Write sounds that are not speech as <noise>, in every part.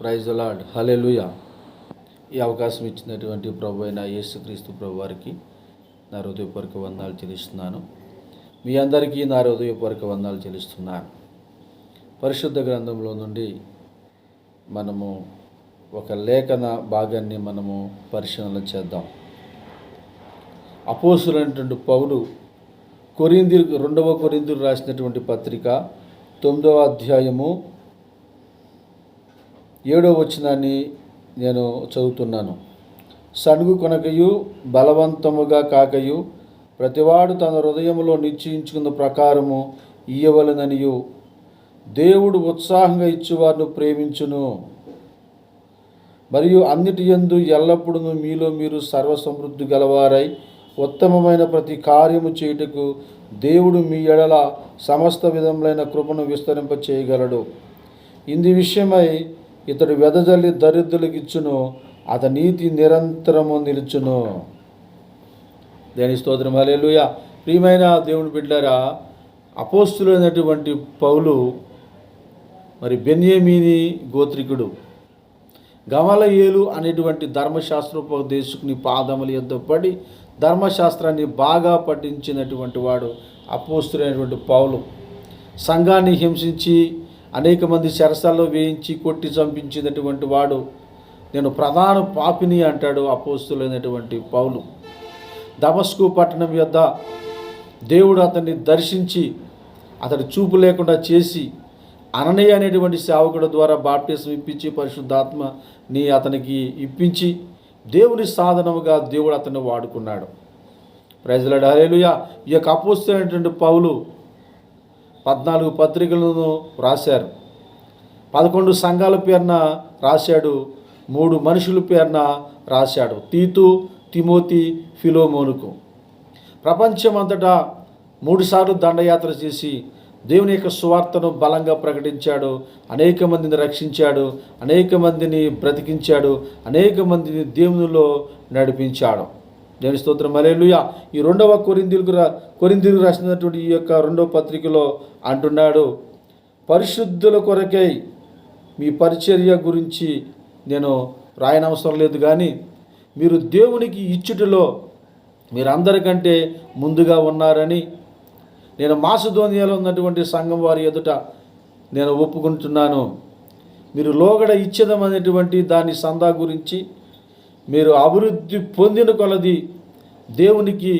Praise lord hallelujah ఈ అవకాశం ఇచ్చినటువంటి ప్రభు అయిన యేసుక్రీస్తు ప్రభు వారికి నా హృదయపూర్వక వందాలు చెల్లిస్తున్నాను. మీ అందరికీ నా హృదయపూర్వక వందాలు చెల్లిస్తున్నాను. పరిశుద్ధ గ్రంథంలో నుండి మనము ఒక లేఖన భాగాన్ని మనము పరిశీలన చేద్దాం. అపోసులైనటువంటి పౌలు కొరింది రెండవ కొరిందులు రాసినటువంటి పత్రిక తొమ్మిదవ అధ్యాయము ఏడో వచనాన్ని నేను చదువుతున్నాను. సణుగు కొనకయు బలవంతముగా కాకయు ప్రతివాడు తన హృదయంలో నిశ్చయించుకున్న ప్రకారము ఇయ్యవలననియు. దేవుడు ఉత్సాహంగా ఇచ్చువారిని ప్రేమించును. మరియు అన్నిటి యందు ఎల్లప్పుడూ మీలో మీరు సర్వసమృద్ధి గలవారై ఉత్తమమైన ప్రతి కార్యము చేయుటకు దేవుడు మీ ఎడల సమస్త విధములైన కృపను విస్తరింప చేయగలడు ఇంది విషయమై ఇతడు వెదజల్లి దరిద్రులకిచ్చును అతని నీతి నిరంతరము నిలుచును. దేని స్తోత్రం. హల్లెలూయా. ప్రియమైన దేవుని బిడ్డారా అపోస్తులైనటువంటి పౌలు మరి బెన్యమీని గోత్రికుడు గమలయేలు అనేటువంటి ధర్మశాస్త్రోపదేశకుని పాదముల యొద్ద పడి ధర్మశాస్త్రాన్ని బాగా పఠించినటువంటి వాడు అపోస్తులైనటువంటి పౌలు. సంఘాన్ని హింసించి అనేక మంది చెరసాల్లో వేయించి కొట్టి చంపించినటువంటి వాడు నేను ప్రధాన పాపిని అంటాడు అపోస్తులైనటువంటి పౌలు. దమస్కు పట్టణం యొద్ద దేవుడు అతన్ని దర్శించి అతడు చూపు లేకుండా చేసి అననయ్య అనేటువంటి సేవకుడు ద్వారా బాప్టిజం ఇప్పించి పరిశుద్ధాత్మని అతనికి ఇప్పించి దేవుని సాధనముగా దేవుడు అతన్ని వాడుకున్నాడు. ప్రజల హరేలుయ ఈ యొక్క అపోస్తులైనటువంటి పౌలు పద్నాలుగు పత్రికలను రాశారు. పదకొండు సంఘాల పేరున రాశాడు మూడు మనుషుల పేరున రాశాడు. తీతు తిమోతి ఫిలోమోనుకు. ప్రపంచమంతటా మూడుసార్లు దండయాత్ర చేసి దేవుని యొక్క సువార్తను బలంగా ప్రకటించాడు అనేక మందిని రక్షించాడు అనేక మందిని బ్రతికించాడు అనేక మందిని దేవునిలో నడిపించాడు. దేవుని స్తోత్రం. మరేలుయా ఈ రెండవ కొరిందీలకు రా కొరిందీలకు రాసినటువంటి ఈ యొక్క రెండవ పత్రికలో అంటున్నాడు పరిశుద్ధుల కొరకై మీ పరిచర్య గురించి నేను రాయనవసరం లేదు కానీ మీరు దేవునికి ఇచ్చుటలో మీరందరికంటే ముందుగా ఉన్నారని నేను మాసుధోనియాలో ఉన్నటువంటి సంఘం వారి ఎదుట నేను ఒప్పుకుంటున్నాను. మీరు లోగడ ఇచ్చేదం అనేటువంటి దాని సందా గురించి మీరు అభివృద్ధి పొందిన కొలది దేవునికి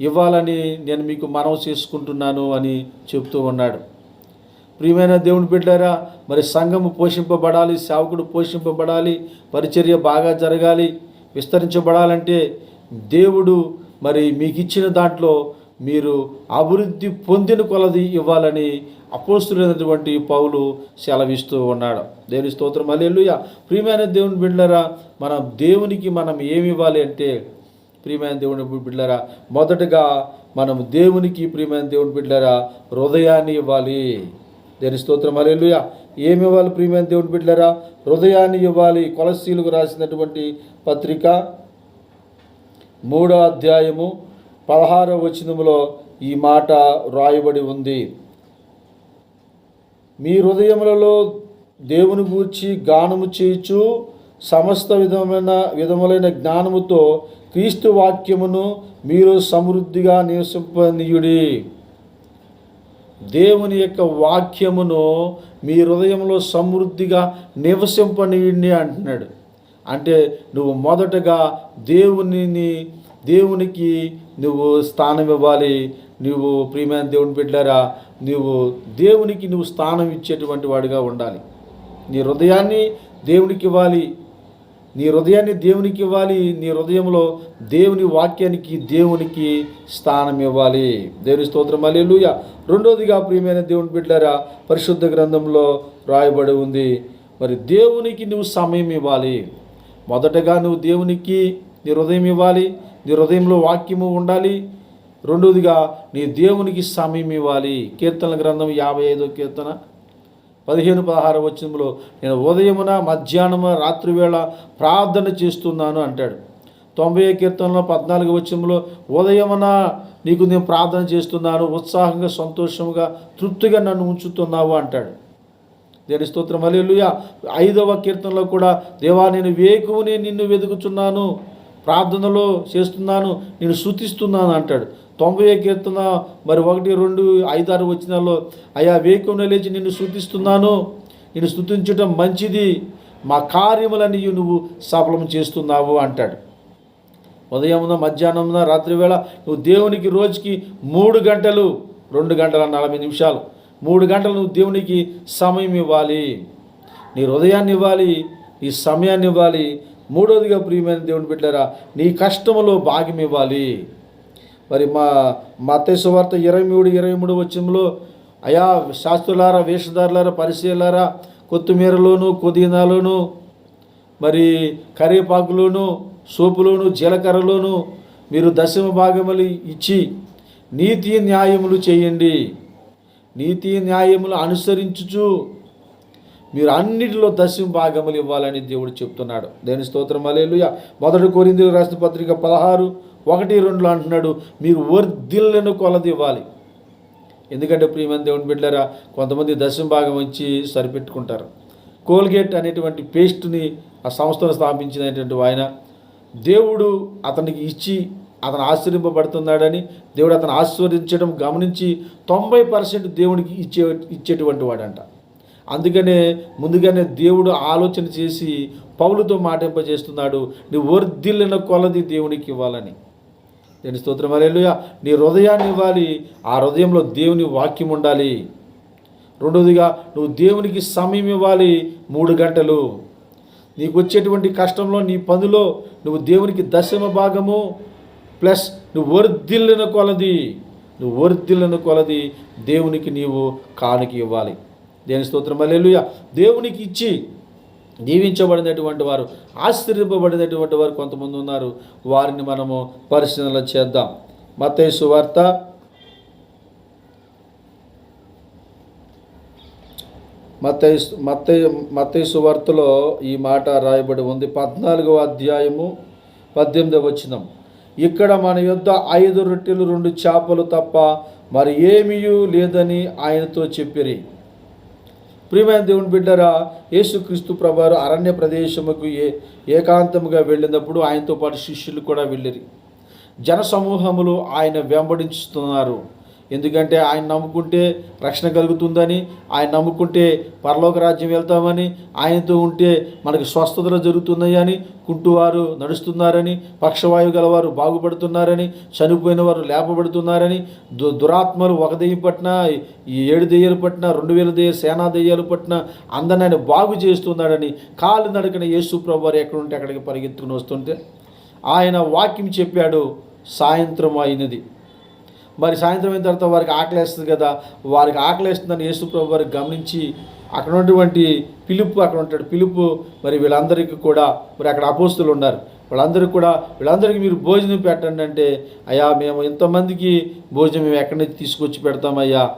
ఇవ్వాలని నేను మీకు మనవి చేసుకుంటున్నాను అని చెప్తూ ఉన్నాడు. ప్రియమైన దేవుని బిడ్డారా మరి సంఘము పోషింపబడాలి సేవకుడు పోషింపబడాలి పరిచర్య బాగా జరగాలి విస్తరించబడాలంటే దేవుడు మరి మీకు ఇచ్చిన దాంట్లో మీరు అభివృద్ధి పొందిన కొలది ఇవ్వాలని అపోస్తులైనటువంటి పౌలు సెలవిస్తూ ఉన్నాడు. దేవుని స్తోత్రం. అల్లెలుయ ప్రియమైన దేవుని బిడ్డలరా మనం దేవునికి మనం ఏమి ఇవ్వాలి అంటే ప్రియమైన దేవుని బిడ్డలరా మొదటగా మనం దేవునికి ప్రియమైన దేవుని బిడ్డలరా హృదయాన్ని ఇవ్వాలి. దేని స్తోత్రం. అల్లెలుయ ఏమి ఇవ్వాలి ప్రియమైన దేవుని బిడ్డలరా? హృదయాన్ని ఇవ్వాలి. కొలసీలకు రాసినటువంటి పత్రిక మూడో అధ్యాయము పదహారవ వచనములో ఈ మాట రాయబడి ఉంది. మీ హృదయములలో దేవుని గూర్చి గానము చేయుచు సమస్త విధమైన విధములైన జ్ఞానముతో క్రీస్తు వాక్యమును మీరు సమృద్ధిగా నివసింపనీయుడి. దేవుని యొక్క వాక్యమును మీ హృదయంలో సమృద్ధిగా నివసింపనీయుడిని అంటున్నాడు. అంటే నువ్వు మొదటగా దేవునిని దేవునికి నువ్వు స్థానం ఇవ్వాలి. నువ్వు ప్రియమైన దేవుని బిడ్డారా నువ్వు దేవునికి నువ్వు స్థానం ఇచ్చేటువంటి వాడిగా ఉండాలి. నీ హృదయాన్ని దేవునికి ఇవ్వాలి. నీ హృదయాన్ని దేవునికి ఇవ్వాలి. నీ హృదయంలో దేవుని వాక్యానికి దేవునికి స్థానం ఇవ్వాలి. దేవుని స్తోత్రం అల్లెలుయ రెండోదిగా ప్రియమైన దేవుని బిడ్డారా పరిశుద్ధ గ్రంథంలో రాయబడి ఉంది. మరి దేవునికి నువ్వు సమయం ఇవ్వాలి. మొదటగా నువ్వు దేవునికి నీ హృదయం ఇవ్వాలి. నీ హృదయంలో వాక్యము ఉండాలి. రెండోదిగా నీ దేవునికి సమయం ఇవ్వాలి. కీర్తన గ్రంథం యాభై ఐదో కీర్తన పదిహేను పదహారు వచనంలో నేను ఉదయమున మధ్యాహ్నము రాత్రివేళ ప్రార్థన చేస్తున్నాను అంటాడు. తొంభై కీర్తనలో పద్నాలుగు వచనంలో ఉదయమున నీకు నేను ప్రార్థన చేస్తున్నాను ఉత్సాహంగా సంతోషంగా తృప్తిగా నన్ను ఉంచుతున్నావు అంటాడు. దేని స్తోత్రం అలెలుయ ఐదవ కీర్తనలో కూడా దేవా నేను వేకువనే నిన్ను వెతుకుచున్నాను ప్రార్థనలో చేస్తున్నాను నేను శృతిస్తున్నాను అంటాడు. తొంభై కీర్తన మరి ఒకటి రెండు ఐదు ఆరు వచ్చినాల్లో అయా వేకువనే లేచి నిన్ను శృతిస్తున్నాను నేను స్థుతించటం మంచిది. మా కార్యములని నువ్వు సఫలం చేస్తున్నావు అంటాడు. ఉదయమున మధ్యాహ్నమున రాత్రి వేళ నువ్వు దేవునికి రోజుకి మూడు గంటలు రెండు గంటల నలభై నిమిషాలు మూడు గంటలు నువ్వు దేవునికి సమయం ఇవ్వాలి. నీ హృదయాన్ని ఇవ్వాలి నీ సమయాన్ని ఇవ్వాలి మూడవదిగా ప్రియమైన దేవుని బిడ్డారా నీ కష్టములో భాగ్యం ఇవ్వాలి. మరి మా మత్తయి వార్త ఇరవై మూడు ఇరవై మూడు వచ్చంలో అయా శాస్త్రులారా వేషధారులారా పరిశీలారా కొత్తిమీరలోను పుదీనాలోను మరి కరివేపాకులోను సోపులోను జీలకర్రలోను మీరు దశమ భాగములు ఇచ్చి నీతి న్యాయములు చేయండి. నీతి న్యాయములు అనుసరించుచు మీరు అన్నిటిలో దశమ భాగములు ఇవ్వాలని దేవుడు చెప్తున్నాడు. దేని స్తోత్రం అలేలుయ మొదటి కోరింది రాష్ట్ర పత్రిక పదహారు ఒకటి రెండులో అంటున్నాడు మీరు వర్ధిల్లను కొలది ఇవ్వాలి. ఎందుకంటే ప్రియమైన దేవుని బిడ్డారా కొంతమంది దశమ భాగం వచ్చి సరిపెట్టుకుంటారు. కోల్గేట్ అనేటువంటి పేస్ట్ని ఆ సంస్థను స్థాపించినటువంటి ఆయన దేవుడు అతనికి ఇచ్చి అతను ఆశ్చర్యింపబడుతున్నాడని దేవుడు అతను ఆశీర్వదించడం గమనించి తొంభై పర్సెంట్ దేవునికి ఇచ్చే ఇచ్చేటువంటి వాడంట. అందుకనే ముందుగానే దేవుడు ఆలోచన చేసి పౌలుతో మాటింపజేస్తున్నాడు నీ వర్ధిల్లిన కొలది దేవునికి ఇవ్వాలని. నేను స్తోత్రం అలేలుయ నీ హృదయాన్ని ఇవ్వాలి ఆ హృదయంలో దేవుని వాక్యం ఉండాలి. రెండవదిగా నువ్వు దేవునికి సమయం ఇవ్వాలి మూడు గంటలు. నీకు వచ్చేటువంటి కష్టంలో నీ పనిలో నువ్వు దేవునికి దశమ భాగము ప్లస్ నువ్వు వర్ధిల్లిన కొలది. నువ్వు వర్ధిల్లిన కొలది దేవునికి నీవు కానుక ఇవ్వాలి. దేని స్తోత్రం? అల్లెలుయ దేవునికి ఇచ్చి దీవించబడినటువంటి వారు ఆశ్చర్యపబడినటువంటి వారు కొంతమంది ఉన్నారు. వారిని మనము పరిశీలన చేద్దాం. మతేసు వార్త. మత్తయి మత్తయి మత్తయి సువార్తలో ఈ మాట రాయబడి ఉంది. పద్నాలుగవ అధ్యాయము పద్దెనిమిదవ వచనం. ఇక్కడ మన యొద్ద ఐదు రొట్టెలు రెండు చేపలు తప్ప మరి ఏమీ లేదని ఆయనతో చెప్పిరి. ప్రియమైన దేవుని బిడ్డరా యేసుక్రీస్తు ప్రభారు అరణ్య ప్రదేశముకు ఏ ఏకాంతముగా వెళ్ళినప్పుడు ఆయనతో పాటు శిష్యులు కూడా వెళ్ళిరి. జన సమూహములు ఆయన వెంబడించుతున్నారు. ఎందుకంటే ఆయన నమ్ముకుంటే రక్షణ కలుగుతుందని ఆయన నమ్ముకుంటే పరలోక రాజ్యం వెళ్తామని ఆయనతో ఉంటే మనకి స్వస్థతలు జరుగుతున్నాయని కుంటువారు నడుస్తున్నారని పక్షవాయువు గలవారు బాగుపడుతున్నారని చనిపోయిన వారు లేపబడుతున్నారని దు దురాత్మలు ఒక దెయ్యం పట్టిన ఏడు దెయ్యాలు పట్టిన రెండు వేల దెయ్య సేనా దెయ్యాలు పట్టిన అందరిని ఆయన బాగు చేస్తున్నాడని కాలు నడకన యేసు ప్రభు వారు ఎక్కడుంటే అక్కడికి పరిగెత్తుకుని వస్తుంటే ఆయన వాక్యం చెప్పాడు సాయంత్రం అయినది. మరి సాయంత్రం అయిన తర్వాత వారికి ఆకలేస్తుంది కదా వారికి ఆకలేస్తుందని యేసుప్రభు వారికి గమనించి అక్కడ ఉన్నటువంటి పిలుపు అక్కడ ఉంటాడు. పిలుపు మరి వీళ్ళందరికీ కూడా మరి అక్కడ అపోస్తులు ఉన్నారు. వాళ్ళందరికీ కూడా వీళ్ళందరికీ మీరు భోజనం పెట్టండి అంటే అయ్యా మేము ఇంతమందికి భోజనం మేము ఎక్కడి నుంచి తీసుకొచ్చి పెడతామయ్యా?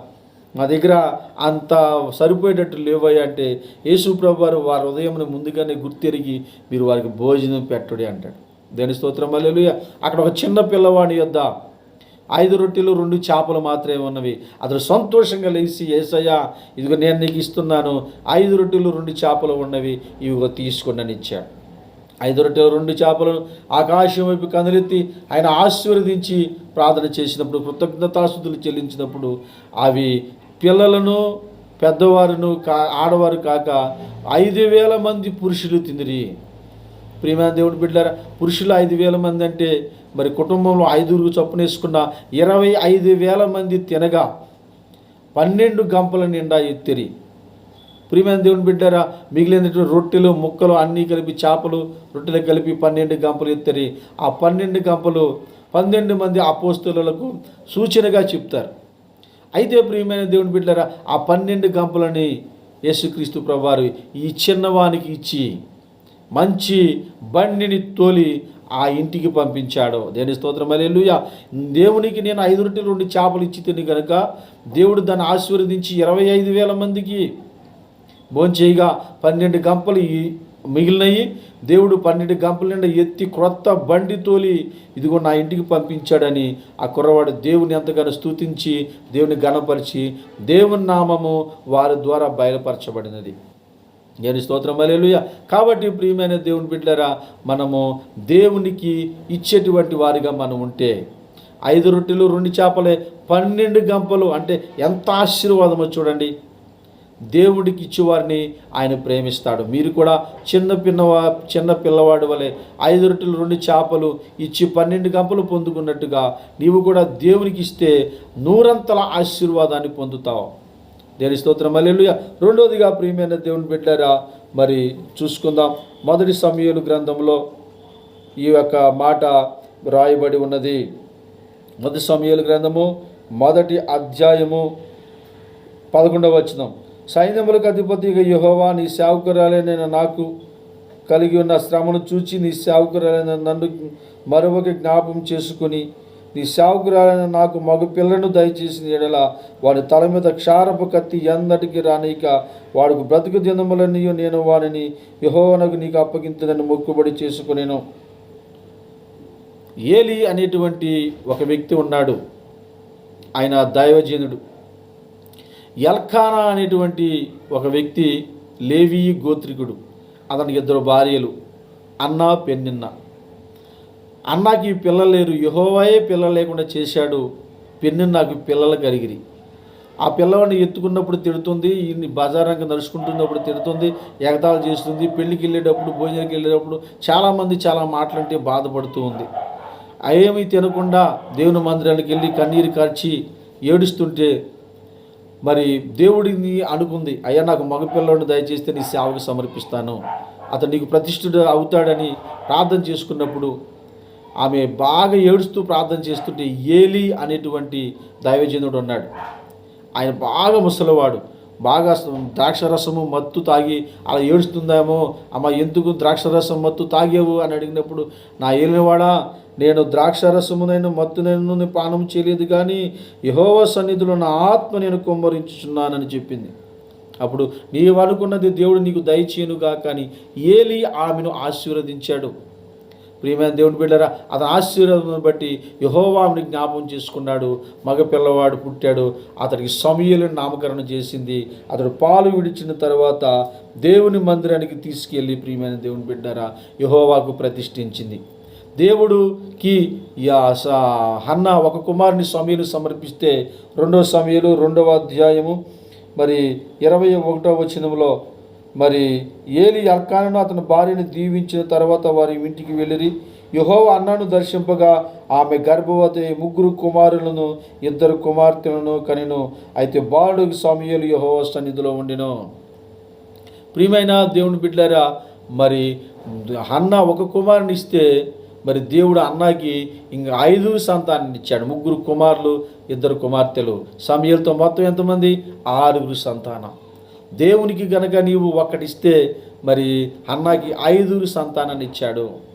మా దగ్గర అంత సరిపోయేటట్టు లేవయ్యా అంటే యేసుప్రభు వారు వారి ఉదయం ముందుగానే గుర్తెరిగి మీరు వారికి భోజనం పెట్టడి అంటాడు. దేని స్తోత్రం వల్ల అక్కడ ఒక చిన్న పిల్లవాడి యొద్ద ఐదు రొట్టెలు రెండు చేపలు మాత్రమే ఉన్నవి. అతడు సంతోషంగా లేచి ఏసయ్యా ఇదిగో నేను నీకు ఇస్తున్నాను. ఐదు రొట్టెలు రెండు చేపలు ఉన్నవి ఇవిగో తీసుకుని ఇచ్చాడు. ఐదు రొట్టెలు రెండు చేపలు ఆకాశం వైపు కదిలెత్తి ఆయన ఆశీర్వదించి ప్రార్థన చేసినప్పుడు కృతజ్ఞతాశుద్ధులు చెల్లించినప్పుడు అవి పిల్లలను పెద్దవారును కా ఆడవారు కాక ఐదు వేల మంది పురుషులు తిందిరి. ప్రియమైన దేవుడు బిడ్డారా పురుషులు ఐదు వేల మంది అంటే మరి కుటుంబంలో ఐదుగురు చొప్పున వేసుకున్న ఇరవై ఐదు వేల మంది తినగా పన్నెండు గంపల నిండా ఎత్తిరి. ప్రియమైన దేవుని బిడ్డారా మిగిలినటువంటి రొట్టెలు ముక్కలు అన్నీ కలిపి చేపలు రొట్టెలు కలిపి పన్నెండు గంపలు ఎత్తరి. ఆ పన్నెండు గంపలు పన్నెండు మంది అపోస్తులకు సూచనగా చెప్తారు. అయితే ప్రియమైన దేవుని బిడ్డారా ఆ పన్నెండు గంపలని యేసుక్రీస్తు ప్రభువారు ఈ చిన్నవానికి ఇచ్చి మంచి బండిని తోలి ఆ ఇంటికి పంపించాడు. దేని స్తోత్రం. అలెలుయ దేవునికి నేను ఐదు రొట్టెలు రెండు చేపలు ఇచ్చి తిని కనుక దేవుడు దాన్ని ఆశీర్వదించి ఇరవై ఐదు వేల మందికి భోంచేయగా. పన్నెండు గంపలు మిగిలినవి దేవుడు పన్నెండు గంపల నిండా ఎత్తి క్రొత్త బండి తోలి ఇదిగో నా ఇంటికి పంపించాడని ఆ కుర్రవాడు దేవుని ఎంతగానో స్తుతించి దేవుని గణపరిచి దేవుని నామము వారి ద్వారా బయలుపరచబడినది. నేను స్తోత్రం అలేలుయ కాబట్టి ప్రియమైన దేవుని బిడ్డలారా మనము దేవునికి ఇచ్చేటువంటి వారిగా మనం ఉంటే ఐదు రొట్టెలు రెండు చేపలే పన్నెండు గంపలు అంటే ఎంత ఆశీర్వాదమో చూడండి. దేవుడికి ఇచ్చేవారిని ఆయన ప్రేమిస్తాడు. మీరు కూడా చిన్న పిన్నవా చిన్న పిల్లవాడి వలె ఐదు రొట్టెలు రెండు చేపలు ఇచ్చి పన్నెండు గంపలు పొందుకున్నట్టుగా నీవు కూడా దేవునికి ఇస్తే నూరంతల ఆశీర్వాదాన్ని పొందుతావు. దేని స్తోత్రం. అల్లెలుయ రెండోదిగా ప్రియమైన దేవుని బిడ్డారా మరి చూసుకుందాం. మొదటి సమయలు గ్రంథంలో ఈ యొక్క మాట రాయబడి ఉన్నది. మొదటి సమయలు గ్రంథము మొదటి అధ్యాయము పదకొండవ వచనం. సైన్యములకు అధిపతిగా యహోవా నీ సేవకురాలైన నాకు కలిగి ఉన్న శ్రమను చూచి నీ సేవకురాలైన నన్ను మరొక జ్ఞాపం చేసుకుని నీ సేవకురాలైన నాకు మగ పిల్లను దయచేసిన ఎడల వాడి తల మీద క్షారపు కత్తి ఎందటికి రానిక వాడికి బ్రతుకు దినములన్నీ నేను వాడిని యహోవనకు నీకు అప్పగించదని మొక్కుబడి చేసుకునేను. ఏలి అనేటువంటి ఒక వ్యక్తి ఉన్నాడు. ఆయన దైవజనుడు. ఎల్ఖానా అనేటువంటి ఒక వ్యక్తి లేవీ గోత్రికుడు. అతనికి ఇద్దరు భార్యలు. అన్న పెన్నిన్న. అన్నకి పిల్లలు లేరు. యహోవాయే పిల్లలు లేకుండా చేశాడు. పెన్ను నాకు పిల్లలు కలిగిరి. ఆ పిల్లవాడిని ఎత్తుకున్నప్పుడు తిడుతుంది. ఈయన్ని బజారంగా నడుచుకుంటున్నప్పుడు తిడుతుంది. ఎగతాలు చేస్తుంది. పెళ్ళికి వెళ్ళేటప్పుడు భోజనానికి వెళ్ళేటప్పుడు చాలామంది చాలా మాటలంటే బాధపడుతూ ఉంది. అవేమి తినకుండా దేవుని మందిరానికి వెళ్ళి కన్నీరు కార్చి ఏడుస్తుంటే మరి దేవుడిని అనుకుంది అయ్యా నాకు మగపిల్లడు దయచేస్తే నీ సేవకు సమర్పిస్తాను. అతను నీకు ప్రతిష్ఠుడు అవుతాడని ప్రార్థన చేసుకున్నప్పుడు ఆమె బాగా ఏడుస్తూ ప్రార్థన చేస్తుంటే ఏలి అనేటువంటి దైవజనుడు ఉన్నాడు. ఆయన బాగా ముసలివాడు. బాగా ద్రాక్షరసము మత్తు తాగి అలా ఏడుస్తుందేమో అమ్మ ఎందుకు ద్రాక్షరసం మత్తు తాగేవు? అని అడిగినప్పుడు నా ఏలినవాడా నేను ద్రాక్షరసమునైన మత్తునైన పానం చేయలేదు కానీ యహోవ సన్నిధిలో నా ఆత్మ నేను కుమ్మరించుచున్నానని చెప్పింది. అప్పుడు నీవు అనుకున్నది దేవుడు నీకు దయచేయనుగా కానీ ఏలి ఆమెను ఆశీర్వదించాడు. ప్రియమైన దేవుని బిడ్డరా అతని ఆశీర్వాదం బట్టి యహోవాముని జ్ఞాపం చేసుకున్నాడు. మగ పిల్లవాడు పుట్టాడు. అతనికి సమయలను నామకరణం చేసింది. అతడు పాలు విడిచిన తర్వాత దేవుని మందిరానికి తీసుకెళ్ళి ప్రియమైన దేవుని బిడ్డరా యహోవాకు ప్రతిష్ఠించింది. దేవుడుకి హన్న ఒక కుమారుని సమయలు సమర్పిస్తే రెండవ సమయలు రెండవ అధ్యాయము మరి ఇరవై ఒకటో వచనంలో మరి ఏలి అల్కాను అతని భార్యను దీవించిన తర్వాత వారి ఇంటికి వెళ్ళిరి. యహోవ అన్నను దర్శింపగా ఆమె గర్భవతి ముగ్గురు కుమారులను ఇద్దరు కుమార్తెలను కనిను. అయితే బాలుడికి సమయలు యహోవ సన్నిధిలో ఉండిను. ప్రియమైన దేవుని బిడ్డారా మరి అన్న ఒక కుమారుని ఇస్తే మరి దేవుడు అన్నకి ఇంక ఐదు సంతానాన్ని ఇచ్చాడు. ముగ్గురు కుమారులు ఇద్దరు కుమార్తెలు. సమయలతో మొత్తం ఎంతమంది? ఆరుగురు సంతానం. దేవునికి గనక నీవు ఒక్కటిస్తే మరి అన్నకి ఐదుగురు సంతానాన్ని ఇచ్చాడు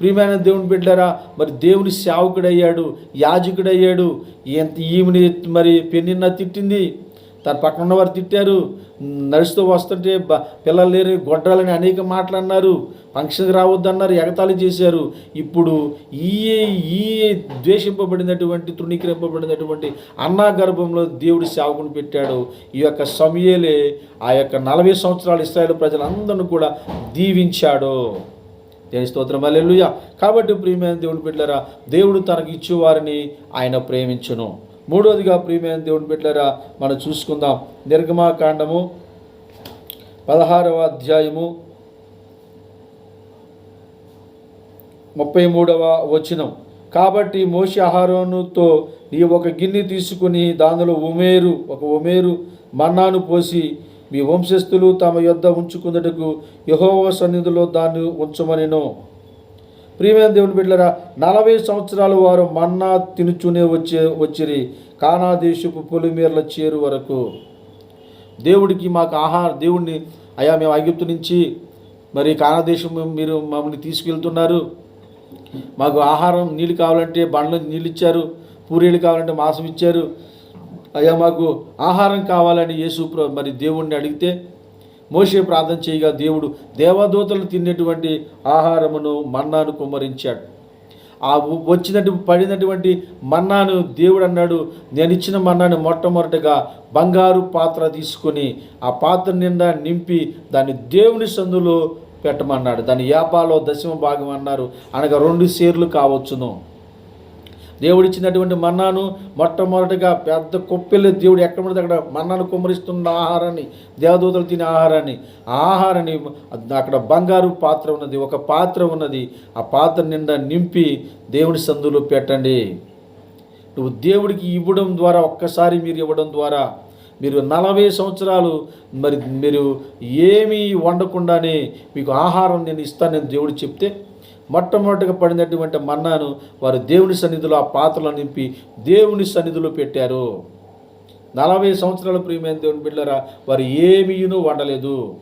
ప్రియమైన దేవుని బిడ్డరా మరి దేవుని సేవకుడయ్యాడు యాజకుడయ్యాడు. ఎంత ఈమెని మరి పెన్నిన్న తిట్టింది? తన పక్కన ఉన్నవారు తిట్టారు. నడుస్తూ వస్తుంటే పిల్లలు లేరు గొడ్రాలని అనేక మాటలు అన్నారు. ఫంక్షన్కి రావద్దన్నారు ఎగతాళి చేశారు. ఇప్పుడు ఈ ఈ ద్వేషింపబడినటువంటి తృణీకరింపబడినటువంటి అన్నా గర్భంలో దేవుడి సేవకుని పెట్టాడు. ఈ యొక్క సమయలే ఆ యొక్క నలభై సంవత్సరాలు ఇస్రాయల్ ప్రజలందరిని కూడా దీవించాడు. దేని స్తోత్రం అల్లెలుయ కాబట్టి ప్రియమైన దేవుడు పెట్టారా దేవుడు తనకి ఇచ్చేవారిని ఆయన ప్రేమించును. మూడవదిగా ప్రియమైన దేవుని బిడ్డలారా మనం చూసుకుందాం. నిర్గమాకాండము పదహారవ అధ్యాయము ముప్పై మూడవ వచనం. కాబట్టి మోషి ఆహారోనుతో నీ ఒక గిన్నె తీసుకుని దానిలో ఉమేరు ఒక ఉమేరు మన్నాను పోసి మీ వంశస్థులు తమ యొద్ద ఉంచుకున్నట్టుకు యహోవ సన్నిధిలో దాన్ని ఉంచమనిను. ప్రియమైన దేవుని బిడ్డరా నలభై సంవత్సరాలు వారు మన్నా తినుచునే వచ్చే వచ్చిరి. కానా దేశపు పొలిమేర్ల చేరు వరకు దేవుడికి మాకు ఆహార దేవుడిని అయ్యా మేము ఐగుప్తు నుంచి మరి కానా దేశం మీరు మమ్మల్ని తీసుకెళ్తున్నారు. మాకు ఆహారం నీళ్ళు కావాలంటే బండ్లు నీళ్ళు ఇచ్చారు పూరీలు కావాలంటే మాంసం ఇచ్చారు. అయ్యా మాకు ఆహారం కావాలని యేసు మరి దేవుణ్ణి అడిగితే మోషే ప్రార్థన చేయగా దేవుడు దేవదూతలు తినేటువంటి ఆహారమును మన్నాను కుమ్మరించాడు. ఆ వచ్చినట్టు పడినటువంటి మన్నాను దేవుడు అన్నాడు నేను ఇచ్చిన మన్నాను మొట్టమొదటిగా బంగారు పాత్ర తీసుకొని ఆ పాత్ర నిండా నింపి దాన్ని దేవుని సందులో పెట్టమన్నాడు. దాని యాపాలో దశమ భాగం అన్నారు. అనగా రెండు సేర్లు కావచ్చును. దేవుడిచ్చినటువంటి మన్నాను మొట్టమొదటిగా పెద్ద కుప్పెళ్ళి దేవుడు ఎక్కడ పడితే అక్కడ మన్నాను కుమ్మరిస్తున్న ఆహారాన్ని దేవదూతలు తినే ఆహారాన్ని ఆ ఆహారాన్ని అక్కడ బంగారు పాత్ర ఉన్నది ఒక పాత్ర ఉన్నది. ఆ పాత్ర నిండా నింపి దేవుడి సందులో పెట్టండి. నువ్వు దేవుడికి ఇవ్వడం ద్వారా ఒక్కసారి మీరు ఇవ్వడం ద్వారా మీరు నలభై సంవత్సరాలు మరి మీరు ఏమీ వండకుండానే మీకు ఆహారం నేను ఇస్తానని దేవుడు చెప్తే మొట్టమొదటిగా పడినటువంటి మన్నాను వారు దేవుని సన్నిధిలో ఆ పాత్రలో నింపి దేవుని సన్నిధిలో పెట్టారు. నలభై సంవత్సరాల ప్రియమైన దేవుని బిడ్డరా వారు ఏమీను వండలేదు.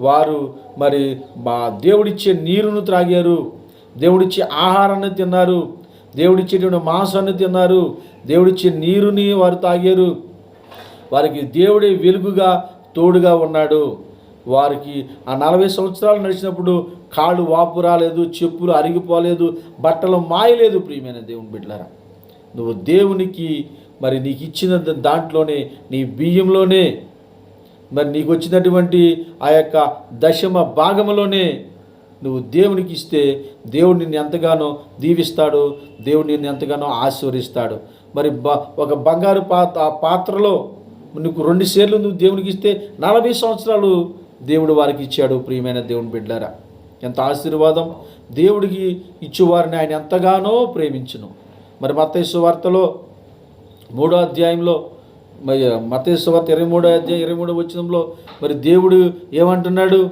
వారు మరి మా దేవుడిచ్చే నీరును త్రాగారు దేవుడిచ్చే ఆహారాన్ని తిన్నారు దేవుడిచ్చేటువంటి మాంసాన్ని తిన్నారు దేవుడిచ్చే నీరుని వారు తాగారు. వారికి దేవుడే వెలుగుగా తోడుగా ఉన్నాడు. వారికి ఆ నలభై సంవత్సరాలు నడిచినప్పుడు కాళ్ళు వాపు రాలేదు చెప్పులు అరిగిపోలేదు బట్టలు మాయలేదు ప్రియమైన దేవుని బిడ్డలారా. నువ్వు దేవునికి మరి నీకు ఇచ్చిన దాంట్లోనే నీ బియ్యంలోనే మరి నీకు వచ్చినటువంటి ఆ యొక్క దశమ భాగంలోనే నువ్వు దేవునికి ఇస్తే దేవుడు నిన్ను ఎంతగానో దీవిస్తాడు దేవుడు నిన్ను ఎంతగానో ఆశీర్వదిస్తాడు. మరి బ ఒక బంగారు పాత్ర ఆ పాత్రలో నీకు రెండు సేర్లు నువ్వు దేవునికి ఇస్తే నలభై సంవత్సరాలు దేవుడు వారికి ఇచ్చాడు ప్రియమైన దేవుని బిడ్డారా ఎంత ఆశీర్వాదం దేవుడికి ఇచ్చేవారిని ఆయన ఎంతగానో ప్రేమించును. మరి మతేశ్వ వార్తలో మూడో అధ్యాయంలో మరి మతేశ్వ వార్త ఇరవై మూడో అధ్యాయం ఇరవై మూడో వచ్చినంలో మరి దేవుడు ఏమంటున్నాడు?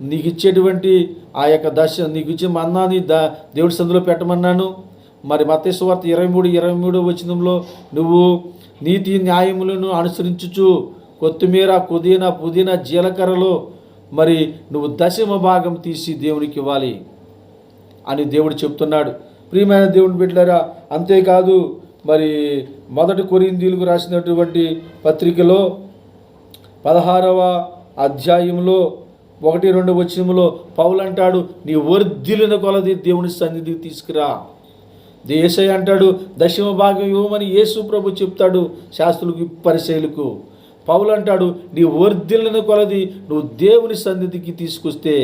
నీకు ఇచ్చేటువంటి ఆ యొక్క దశ నీకు ఇచ్చే మన్నాని ద దేవుడి సందులో పెట్టమన్నాను. మరి మతేశ్వ వార్త ఇరవై మూడు ఇరవై మూడో వచనంలో నువ్వు నీతి న్యాయములను అనుసరించుచు కొత్తిమీర పుదీనా పుదీనా జీలకర్రలో మరి నువ్వు దశమ భాగం తీసి దేవునికి ఇవ్వాలి అని దేవుడు చెప్తున్నాడు. ప్రియమైన దేవుని బిడ్డలారా అంతేకాదు మరి మొదటి కొరిందీలకు రాసినటువంటి పత్రికలో పదహారవ అధ్యాయంలో ఒకటి రెండు వచనంలో పౌలు అంటాడు నీ వర్ధిలిన కొలది దేవుని సన్నిధికి తీసుకురా. దేశయ్య అంటాడు దశమ భాగం ఇవ్వమని యేసు ప్రభు చెప్తాడు శాస్త్రులకు పరిశైలకు. పౌలు అంటాడు నీ వర్ధిల్లిన కొలది నువ్వు దేవుని సన్నిధికి తీసుకొస్తే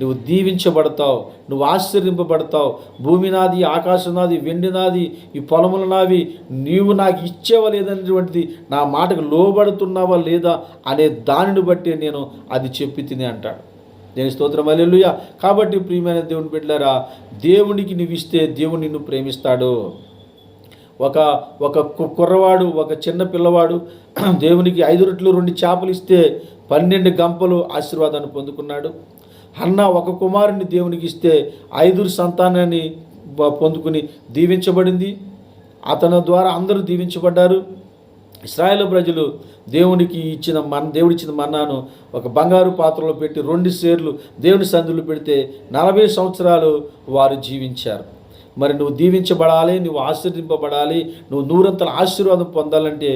నువ్వు దీవించబడతావు నువ్వు ఆశ్చర్యింపబడతావు భూమి నాది ఆకాశం నాది వెండి నాది ఈ పొలములు నావి నీవు నాకు ఇచ్చేవా లేదనేటువంటిది నా మాటకు లోబడుతున్నావా లేదా అనే దానిని బట్టి నేను అది చెప్పి తిని అంటాడు. దేని స్తోత్రం అల్లెలుయ కాబట్టి ప్రియమైన దేవుని బిడ్డలారా దేవునికి నువ్వు ఇస్తే దేవుడు నిన్ను ప్రేమిస్తాడు. ఒక ఒక కు- కుర్రవాడు ఒక చిన్న పిల్లవాడు <clears throat> దేవునికి ఐదు రొట్లు రెండు చేపలు ఇస్తే పన్నెండు గంపలు ఆశీర్వాదాన్ని పొందుకున్నాడు. అన్న ఒక కుమారుని దేవునికి ఇస్తే ఐదురు సంతానాన్ని పొందుకుని దీవించబడింది. అతని ద్వారా అందరూ దీవించబడ్డారు. ఇస్రాయేల్ ప్రజలు దేవునికి ఇచ్చిన మన్ దేవుడిచ్చిన మన్నాను ఒక బంగారు పాత్రలో పెట్టి రెండు సేర్లు దేవుని సందులు పెడితే నలభై సంవత్సరాలు వారు జీవించారు. మరి నువ్వు దీవించబడాలి నువ్వు ఆశీర్దింపబడాలి నువ్వు నూరంతల ఆశీర్వాదం పొందాలంటే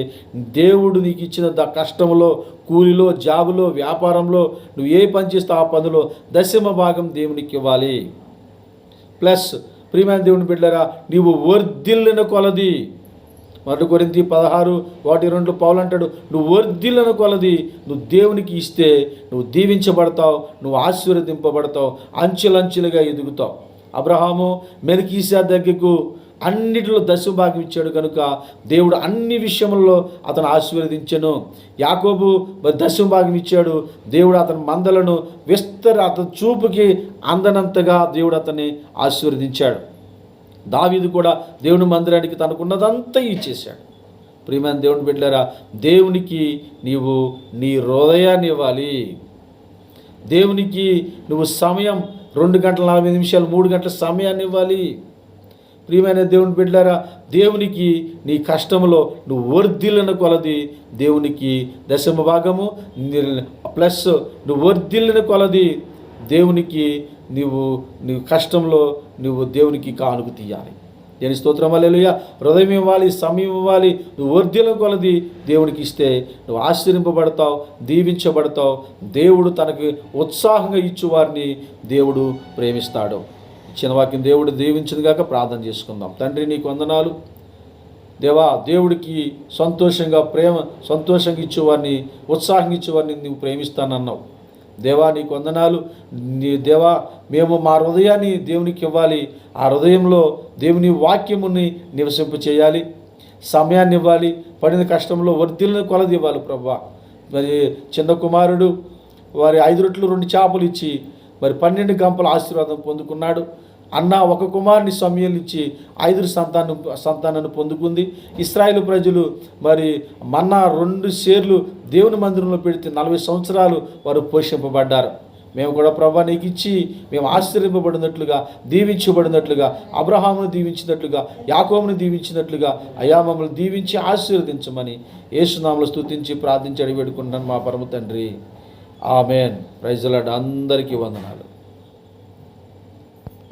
దేవుడు నీకు ఇచ్చిన ద కష్టంలో కూలిలో జాబులో వ్యాపారంలో నువ్వు ఏ పని చేస్తావు ఆ పనిలో దశమ భాగం దేవునికి ఇవ్వాలి. ప్లస్ ప్రియమైన దేవుని బిడ్డరా నీవు వర్ధిల్లిన కొలది. మొదటి కొరింది పదహారు వాటి రెండు పౌలు అంటాడు నువ్వు వర్ధిల్లిన కొలది నువ్వు దేవునికి ఇస్తే నువ్వు దీవించబడతావు నువ్వు ఆశీర్వదింపబడతావు అంచెలంచెలుగా ఎదుగుతావు. అబ్రహాము మెరికీసా దగ్గరకు అన్నిటిలో దశభాగం ఇచ్చాడు కనుక దేవుడు అన్ని విషయంలో అతను ఆశీర్వదించను. యాకోబు దశభాగం ఇచ్చాడు. దేవుడు అతని మందలను విస్తర అతని చూపుకి అందనంతగా దేవుడు అతన్ని ఆశీర్వదించాడు. దావీదు కూడా దేవుని మందిరానికి తనకున్నదంతా ఇచ్చేశాడు. ప్రియమైన దేవుని బిడ్డారా దేవునికి నీవు నీ హృదయాన్ని ఇవ్వాలి. దేవునికి నువ్వు సమయం రెండు గంటల నలభై నిమిషాలు మూడు గంటల సమయాన్ని ఇవ్వాలి. ప్రియమైన దేవుని బిడ్డారా దేవునికి నీ కష్టంలో నువ్వు వర్ధిల్లిన కొలది దేవునికి దశమ భాగము. ప్లస్ నువ్వు వర్ధిల్లిన కొలది దేవునికి నువ్వు నీ కష్టంలో నువ్వు దేవునికి కానుక తీయాలి. దేని స్తోత్రం? అలెలుయ హృదయం ఇవ్వాలి సమయం ఇవ్వాలి. నువ్వు వర్ధ్యుల కొలది దేవుడికి ఇస్తే నువ్వు ఆశ్చర్యింపబడతావు దీవించబడతావు. దేవుడు తనకి ఉత్సాహంగా ఇచ్చు వారిని దేవుడు ప్రేమిస్తాడు. ఇచ్చిన వాక్యం దేవుడు దీవించింది కాక ప్రార్థన చేసుకుందాం. తండ్రి నీకు వందనాలు. దేవా దేవుడికి సంతోషంగా ప్రేమ సంతోషంగా ఇచ్చేవారిని ఉత్సాహంగా ఇచ్చేవారిని నువ్వు ప్రేమిస్తానన్నావు. దేవా నీకు వందనాలు. నీ దేవా మేము మా హృదయాన్ని దేవునికి ఇవ్వాలి. ఆ హృదయంలో దేవుని వాక్యముని నివసింప చేయాలి. సమయాన్ని ఇవ్వాలి. పడిన కష్టంలో వర్ధిల్ని కొలది ఇవ్వాలి ప్రభా. మరి చిన్న కుమారుడు వారి ఐదు రొట్లు రెండు చేపలు ఇచ్చి మరి పన్నెండు గంపల ఆశీర్వాదం పొందుకున్నాడు. అన్న ఒక కుమారుని సమయాలు ఇచ్చి ఐదు సంతానం సంతానాన్ని పొందుకుంది. ఇస్రాయేల్ ప్రజలు మరి మన్నా రెండు షేర్లు దేవుని మందిరంలో పెడితే నలభై సంవత్సరాలు వారు పోషింపబడ్డారు. మేము కూడా ప్రభా నీకు ఇచ్చి మేము ఆశ్చర్యింపబడినట్లుగా దీవించబడినట్లుగా అబ్రహామును దీవించినట్లుగా యాకోమును దీవించినట్లుగా అయా మమ్మల్ని దీవించి ఆశీర్వదించమని యేసునామలు స్తుతించి ప్రార్థించి అడిగి పెడుకుంటాను మా పరమ తండ్రి. ఆమెన్. ప్రైజలాడ్ అందరికీ వందనాలు.